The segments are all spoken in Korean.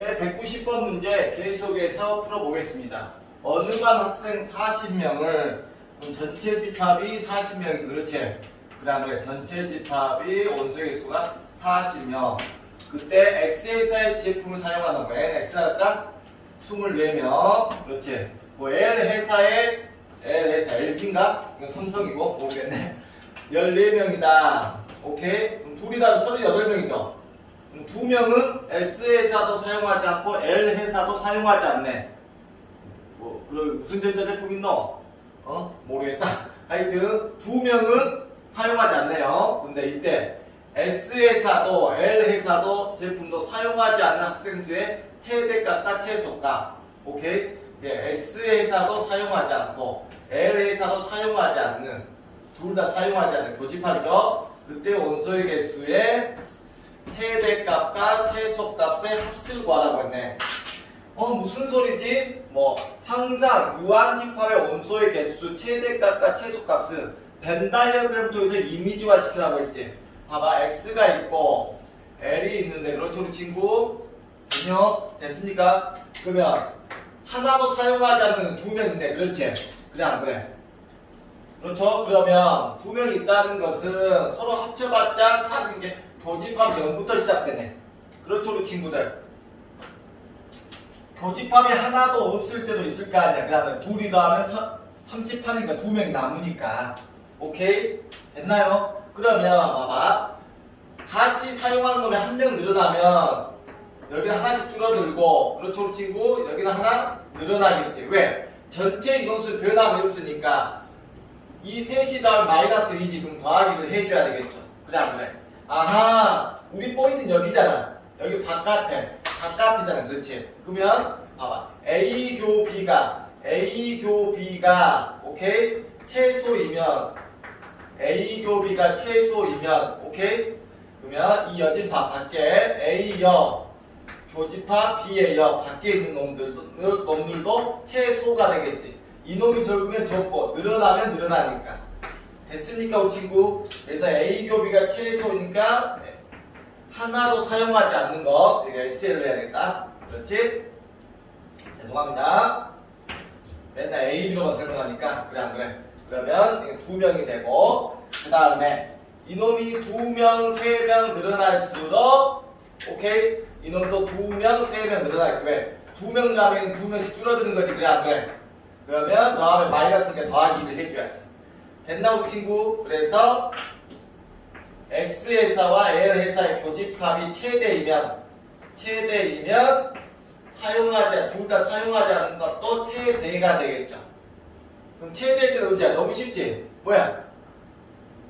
190번 문제 계속해서 풀어보겠습니다. 어느 반 학생 40명을 전체 집합이 40명이 그렇지. 그 다음에 전체 집합이 원소의 수가 40명. 그때 X회사의 제품을 사용하는 거 N X 할까? 24명. 그렇지. 뭐 L 회사의 L 회사 LG인가? 이건 삼성이고 모르겠네. 14명이다. 오케이? 그럼 둘이 다 38명이죠. 두 명은 S 회사도 사용하지 않고 L 회사도 사용하지 않네. 뭐 그럼 무슨 전자 제품 있노? 어? 모르겠다. 하여튼 두 명은 사용하지 않네요. 근데 이때 S 회사도 L 회사도 제품도 사용하지 않는 학생 수의 최대값과 최소값. 오케이? 예, S 회사도 사용하지 않고 L 회사도 사용하지 않는 둘 다 사용하지 않는 교집합이죠. 그때 원소의 개수의 최대값과 최소값의 합을 구하라고 했네. 어 무슨 소리지? 뭐 항상 유한집합의 원소의 개수 최대값과 최소값은 벤 다이어그램 통해서 이미지화 시키라고 했지. 봐봐 x가 있고 l이 있는데 그렇죠 우리 친구? 전혀 됐습니까? 그러면 하나도 사용하지 않는 두 명인데 그렇지? 그래 안 그래? 그렇죠? 그러면 두명 있다는 것은 서로 합쳐봤자 사실 이게 교집합 0부터 시작되네. 그렇죠, 우리 친구들? 교집합이 하나도 없을 때도 있을 거 아니야. 그러면 둘이 더하면 30하니까 두 명이 남으니까. 오케이? 됐나요? 그러면 봐봐. 같이 사용하는 놈이 한 명 늘어나면 여기는 하나씩 줄어들고 그렇죠, 우리 친구? 여기는 하나 늘어나겠지. 왜? 전체 인원수 변함이 없으니까 이 셋이 다음 마이너스 2지 그럼 더하기를 해줘야 되겠죠. 그래 안 그래? 아하 우리 포인트는 여기잖아. 여기 바깥에 바깥이잖아. 그렇지? 그러면 봐봐 A 교 B가 A 교 B가 오케이 최소이면 A 교 B가 최소이면 오케이 그러면 이 여진파 밖에 A여 교집합 B의 여 밖에 있는 놈들도, 놈들도 최소가 되겠지. 이놈이 적으면 적고 늘어나면 늘어나니까. 됐습니까, 우리 친구? 그래서 A 교비가 최소니까 네. 하나도 사용하지 않는 거 여기 SL로 해야겠다. 그렇지? 죄송합니다. 맨날 A, B로만 설명하니까 그래 안 그래? 그러면 두 명이 되고 그 다음에 이놈이 두 명, 세 명 늘어날수록 오케이? 이놈도 두 명, 세 명 늘어날 왜? 두명 늘어나면 두 명씩 줄어드는 거지 그래 안 그래? 그러면 더하면 마이너스니까 더하기를 해줘야지. 됐나 우리 친구? 그래서 X 회사와 L 회사의 교집합이 최대이면 최대이면 사용하지 둘 다 사용하지 않는 것도 최대가 되겠죠. 그럼 최대일 때는 언제야? 너무 쉽지? 뭐야?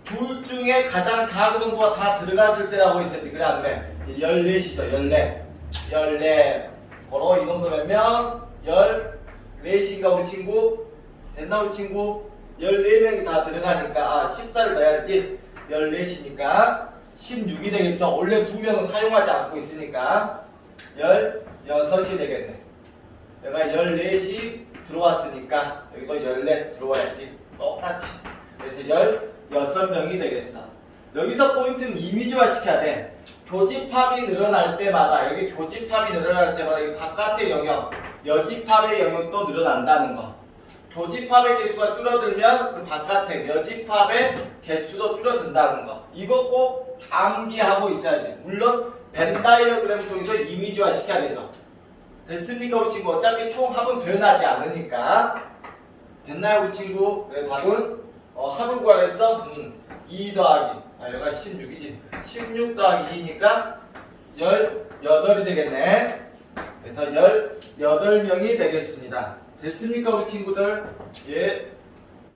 둘 중에 가장 작은 동수가 다 들어갔을 때라고 있었지. 그래 안 그래? 14시죠. 14. 14. 걸어 이 정도 몇 명? 14시인가 우리 친구? 됐나 우리 친구? 14명이 다 들어가니까 아 14를 넣어야지. 14시니까 16이 되겠죠. 원래 두 명은 사용하지 않고 있으니까 16이 되겠네. 내가 14시 들어왔으니까 여기도 14 들어와야지. 똑같이. 그래서 16명이 되겠어. 여기서 포인트는 이미지화 시켜야 돼. 교집합이 늘어날 때마다 여기 교집합이 늘어날 때마다 이 바깥의 영역 여집합의 영역도 늘어난다는 거 교집합의 개수가 줄어들면 그 바깥에 여집합의 개수도 줄어든다는 거. 이거 꼭 암기하고 있어야지. 물론 벤 다이어그램 통해서 이미지화 시켜야 되죠. 됐습니까 우리 친구? 어차피 총합은 변하지 않으니까. 됐나요 우리 친구? 그래 답은 어, 합을 구하겠어? 음, 2 더하기 아 여기가 16이지 16 더하기 2니까 18이 되겠네 그래서 18명이 되겠습니다 됐습니까 우리 친구들? 예